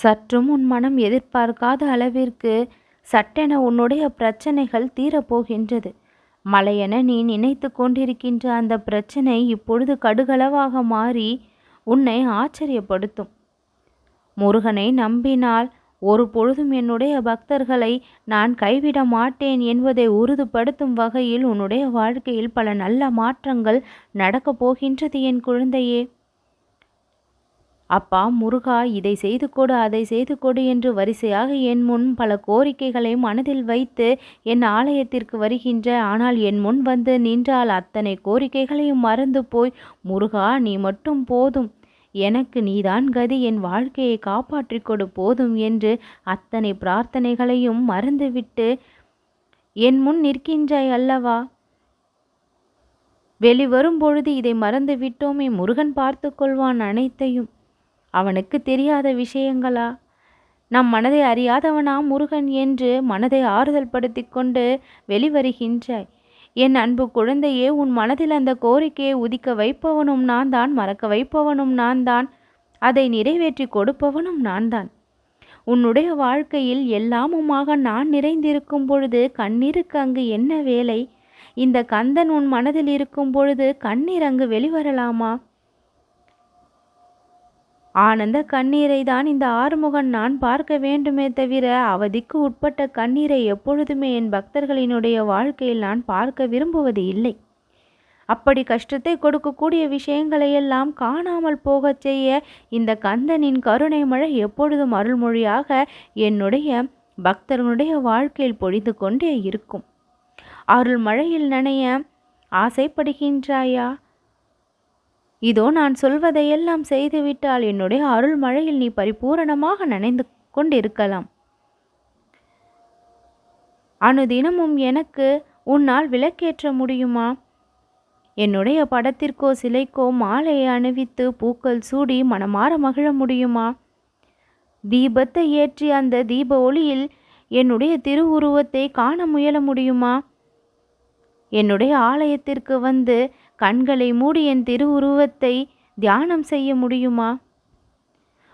சற்றும் உன் மனம் எதிர்பார்க்காத அளவிற்கு சட்டென உன்னுடைய பிரச்சனைகள் தீரப்போகின்றது. மலையென நீ நினைத்து கொண்டிருக்கின்ற அந்த பிரச்சனை இப்பொழுது கடுகளவாக மாறி உன்னை ஆச்சரியப்படுத்தும். முருகனை நம்பினால் ஒரு பொழுதும் என்னுடைய பக்தர்களை நான் கைவிட மாட்டேன் என்பதை உறுதிப்படுத்தும் வகையில் உன்னுடைய வாழ்க்கையில் பல நல்ல மாற்றங்கள் நடக்கப் போகின்றது என் குழந்தையே. அப்பா முருகா இதை செய்து கொடு அதை செய்து கொடு என்று வரிசையாக என் முன் பல கோரிக்கைகளை மனதில் வைத்து என் ஆலயத்திற்கு வருகின்ற. ஆனால் என் முன் வந்து நின்றால் அத்தனை கோரிக்கைகளையும் மறந்து போய் முருகா நீ மட்டும் போதும். எனக்கு நீதான் கதி. என் வாழ்க்கையை காப்பாற்றிக் கொடு போதும் என்று அத்தனை பிரார்த்தனைகளையும் மறந்துவிட்டு என் முன் நிற்கின்றாய் அல்லவா? வெளிவரும் பொழுது இதை மறந்து விட்டோமே முருகன் பார்த்து கொள்வான் அனைத்தையும். அவனுக்கு தெரியாத விஷயங்களா? நம் மனதை அறியாதவனா முருகன் என்று மனதை ஆறுதல் படுத்தி கொண்டு வெளிவருகின்றாய். என் அன்பு குழந்தையே உன் மனதில் அந்த கோரிக்கையை உதிக்க வைப்பவனும் நான் தான் மறக்க வைப்பவனும் நான் தான் அதை நிறைவேற்றி கொடுப்பவனும் நான் தான் உன்னுடைய வாழ்க்கையில் எல்லாமுமாக நான் நிறைந்திருக்கும் பொழுது கண்ணீருக்கு அங்கு என்ன வேலை? இந்த கந்தன் உன் மனதில் இருக்கும் பொழுது கண்ணீர் அங்கு வெளிவரலாமா? ஆனந்த கண்ணீரை தான் இந்த ஆறுமுகன் நான் பார்க்க வேண்டுமே தவிர அவதிக்கு உட்பட்ட கண்ணீரை எப்பொழுதுமே என் பக்தர்களினுடைய வாழ்க்கையில் நான் பார்க்க விரும்புவது இல்லை. அப்படி கஷ்டத்தை கொடுக்கக்கூடிய விஷயங்களை எல்லாம் காணாமல் போகச் செய்ய இந்த கந்தனின் கருணை மழை எப்பொழுதும் அருள்மொழியாக என்னுடைய பக்தர்களுடைய வாழ்க்கையில் பொழிந்து கொண்டே இருக்கும். அருள் மழையில் நனைய ஆசைப்படுகின்றாயா? இதோ நான் சொல்வதையெல்லாம் செய்துவிட்டால் என்னுடைய அருள் மழையில் நீ பரிபூரணமாக நனைந்து கொண்டிருக்கலாம். அனுதினமும் எனக்கு உன்னால் விளக்கேற்ற முடியுமா? என்னுடைய படத்திற்கோ சிலைக்கோ மாலையை அணிவித்து பூக்கள் சூடி மனமாற மகிழ முடியுமா? தீபத்தை ஏற்றி அந்த தீப ஒளியில் என்னுடைய திருவுருவத்தை காண முயல முடியுமா? என்னுடைய ஆலயத்திற்கு வந்து கண்களை மூடி என் திருவுருவத்தை தியானம் செய்ய முடியுமா?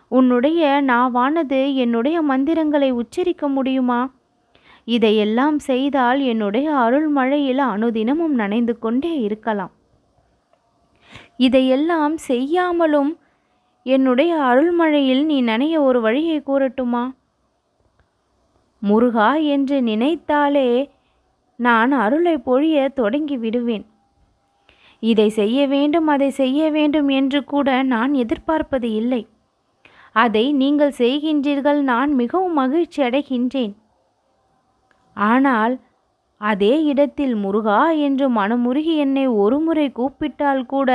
உன்னுடைய நாவானது என்னுடைய மந்திரங்களை உச்சரிக்க முடியுமா? இதையெல்லாம் செய்தால் என்னுடைய அருள் மழையில் அனுதினமும் நனைந்து கொண்டே இருக்கலாம். இதையெல்லாம் செய்யாமலும் என்னுடைய அருள்மழையில் நீ நனைய ஒரு வழியை கூறட்டுமா? முருகா என்று நினைத்தாலே நான் அருளை பொழிய தொடங்கி விடுவேன். இதை செய்ய வேண்டும் அதை செய்ய வேண்டும் என்று கூட நான் எதிர்பார்ப்பது இல்லை. அதை நீங்கள் செய்கின்றீர்கள் நான் மிகவும் மகிழ்ச்சி அடைகின்றேன். ஆனால் அதே இடத்தில் முருகா என்று மனமுருகி என்னை ஒருமுறை கூப்பிட்டால் கூட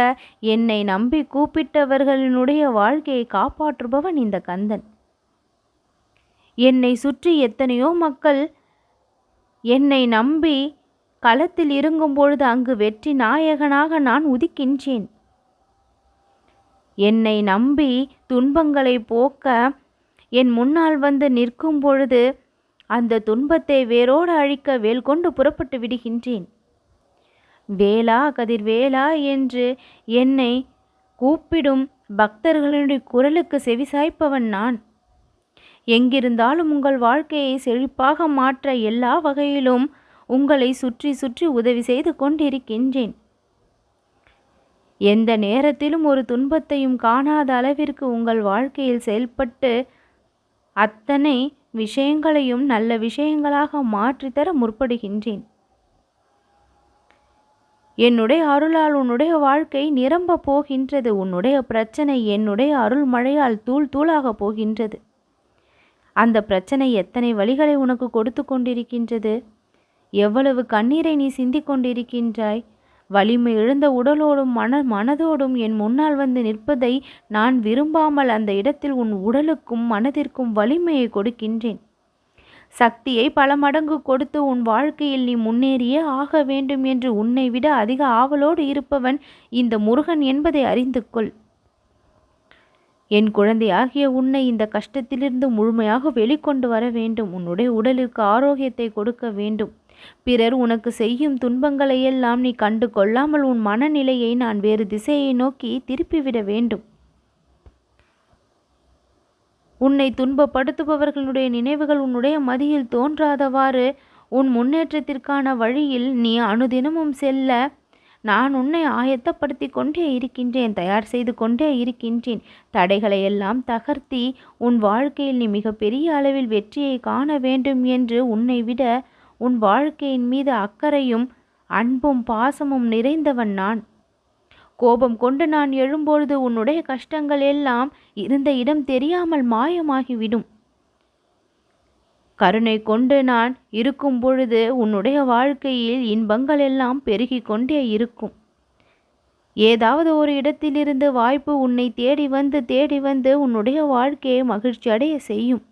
என்னை நம்பி கூப்பிட்டவர்களினுடைய வாழ்க்கையை காப்பாற்றுபவன் இந்த கந்தன். என்னை சுற்றி எத்தனையோ மக்கள் என்னை நம்பி களத்தில் இறங்கும் பொழுது அங்கு வெற்றி நாயகனாக நான் உதிக்கின்றேன். என்னை நம்பி துன்பங்களை போக்க என் முன்னால் வந்து நிற்கும் பொழுது அந்த துன்பத்தை வேரோடு அழிக்க வேல் கொண்டு புறப்பட்டு விடுகின்றேன். வேளா கதிர்வேலா என்று என்னை கூப்பிடும் பக்தர்களுடைய குரலுக்கு செவிசாய்ப்பவன் நான். எங்கிருந்தாலும் உங்கள் வாழ்க்கையை செழிப்பாக மாற்ற எல்லா வகையிலும் உங்களை சுற்றி சுற்றி உதவி செய்து கொண்டிருக்கின்றேன். எந்த நேரத்திலும் ஒரு துன்பத்தையும் காணாத அளவிற்கு உங்கள் வாழ்க்கையில் செயல்பட்டு அத்தனை விஷயங்களையும் நல்ல விஷயங்களாக மாற்றித்தர முற்படுகின்றேன். என்னுடைய அருளால் உன்னுடைய வாழ்க்கை நிரம்ப போகின்றது. உன்னுடைய பிரச்சனை என்னுடைய அருள் மழையால் தூள் தூளாக போகின்றது. அந்த பிரச்சனை எத்தனை வழிகளை உனக்கு கொடுத்து கொண்டிருக்கின்றது? எவ்வளவு கண்ணீரை நீ சிந்திக் கொண்டிருக்கின்றாய் வலிமை இழந்த உடலோடும் மன மனதோடும் என் முன்னால் வந்து நிற்பதை நான் விரும்பாமல் அந்த இடத்தில் உன் உடலுக்கும் மனதிற்கும் வலிமையை கொடுக்கின்றேன். சக்தியை பல மடங்கு கொடுத்து உன் வாழ்க்கையில் நீ முன்னேறியே ஆக வேண்டும் என்று உன்னை விட அதிக ஆவலோடு இருப்பவன் இந்த முருகன் என்பதை அறிந்து கொள் என் குழந்தையாகிய உன்னை இந்த கஷ்டத்திலிருந்து முழுமையாக வெளிக்கொண்டு வர வேண்டும். உன்னுடைய உடலுக்கு ஆரோக்கியத்தை கொடுக்க வேண்டும். பிறர் உனக்கு செய்யும் துன்பங்களையெல்லாம் நீ கண்டு கொள்ளாமல் உன் மனநிலையை நான் வேறு திசையை நோக்கி திருப்பிவிட வேண்டும். உன்னை துன்பப்படுத்துபவர்களுடைய நினைவுகள் உன்னுடைய மதியில் தோன்றாதவாறு உன் முன்னேற்றத்திற்கான வழியில் நீ அனுதினமும் செல்ல நான் உன்னை ஆயத்தப்படுத்தி கொண்டே இருக்கின்றேன் தயார் செய்து கொண்டே இருக்கின்றேன். தடைகளை எல்லாம் தகர்த்தி உன் வாழ்க்கையில் நீ மிகப்பெரிய அளவில் வெற்றியை காண வேண்டும் என்று உன்னை விட உன் வாழ்க்கையின் மீது அக்கறையும் அன்பும் பாசமும் நிறைந்தவன் நான். கோபம் கொண்டு நான் எழும்பொழுது உன்னுடைய கஷ்டங்கள் எல்லாம் இருந்த இடம் தெரியாமல் மாயமாகிவிடும். கருணை கொண்டு நான் இருக்கும் பொழுது உன்னுடைய வாழ்க்கையில் இன்பங்கள் எல்லாம் பெருகி கொண்டே இருக்கும். ஏதாவது ஒரு இடத்திலிருந்து வாய்ப்பு உன்னை தேடி வந்து தேடி வந்து உன்னுடைய வாழ்க்கையை மகிழ்ச்சி அடைய செய்யும்.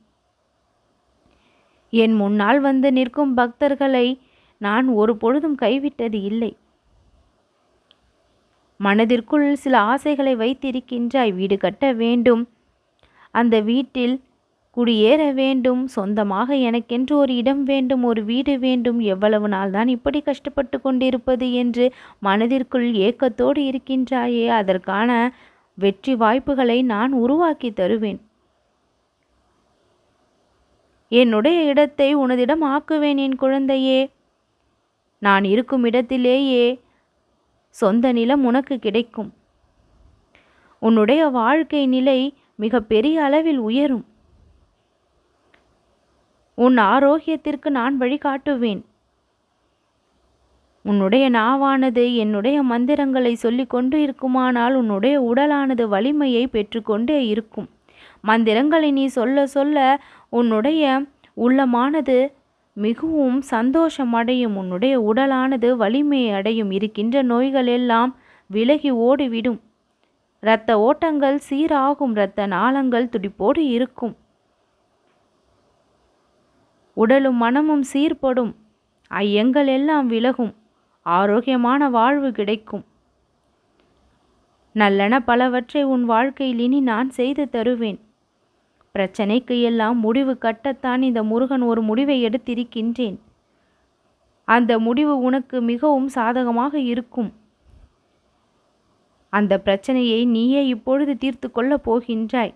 என் முன்னால் வந்து நிற்கும் பக்தர்களை நான் ஒரு பொழுதும் கைவிட்டது இல்லை. மனதிற்குள் சில ஆசைகளை வைத்திருக்கின்றாய் வீடு கட்ட வேண்டும். அந்த வீட்டில் குடியேற வேண்டும் சொந்தமாக எனக்கென்று ஒரு இடம் வேண்டும் ஒரு வீடு வேண்டும் எவ்வளவு நாள் தான் இப்படி கஷ்டப்பட்டு கொண்டிருப்பது என்று மனதிற்குள் ஏக்கத்தோடு இருக்கின்றாயே அதற்கான வெற்றி வாய்ப்புகளை நான் உருவாக்கி தருவேன். என்னுடைய இடத்தை உனதிடம் ஆக்குவேன் என் குழந்தையே. நான் இருக்கும் இடத்திலேயே சொந்த நிலம் உனக்கு கிடைக்கும். உன்னுடைய வாழ்க்கை நிலை மிக பெரிய அளவில் உயரும். உன் ஆரோக்கியத்திற்கு நான் வழிகாட்டுவேன் உன்னுடைய நாவானது என்னுடைய மந்திரங்களை சொல்லி கொண்டு இருக்குமானால் உன்னுடைய உடலானது வலிமையை பெற்றுக்கொண்டே இருக்கும். மந்திரங்களை நீ சொல்ல சொல்ல உன்னுடைய உள்ளமானது மிகவும் சந்தோஷம் அடையும் உன்னுடைய உடலானது வலிமை அடையும் இருக்கின்ற நோய்கள் எல்லாம் விலகி ஓடிவிடும். இரத்த ஓட்டங்கள் சீராகும் இரத்த நாளங்கள் துடிப்போடு இருக்கும். உடலும் மனமும் சீர்படும். ஐயங்கள் எல்லாம் விலகும். ஆரோக்கியமான வாழ்வு கிடைக்கும். நல்லன பலவற்றை உன் வாழ்க்கையில் இனி நான் செய்து தருவேன். பிரச்சனைக்கு எல்லாம் முடிவு கட்டத்தான் இந்த முருகன் ஒரு முடிவை எடுத்திருக்கின்றேன். அந்த முடிவு உனக்கு மிகவும் சாதகமாக இருக்கும். அந்த பிரச்சனையை நீயே இப்பொழுது தீர்த்து கொள்ளப் போகின்றாய்.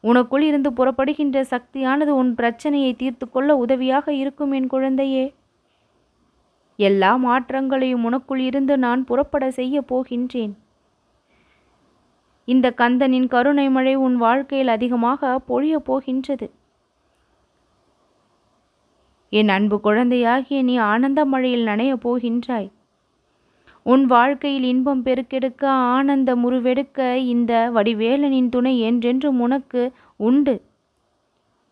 உனக்குள் இருந்து புறப்படுகின்ற சக்தியானது உன் பிரச்சனையை தீர்த்து கொள்ள உதவியாக இருக்கும் என் குழந்தையே. எல்லா மாற்றங்களையும் உனக்குள் இருந்து நான் புறப்பட செய்ய போகின்றேன். இந்த கந்தனின் கருணை மழை உன் வாழ்க்கையில் அதிகமாக பொழியப் போகின்றது. என் அன்பு குழந்தையாகிய நீ ஆனந்த மழையில் நனையப் போகின்றாய். உன் வாழ்க்கையில் இன்பம் பெருக்கெடுக்க ஆனந்த முருவெடுக்க இந்த வடிவேலனின் துணை என்றென்றும் உனக்கு உண்டு.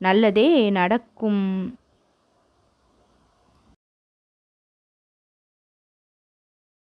நல்லதே நடக்கும்.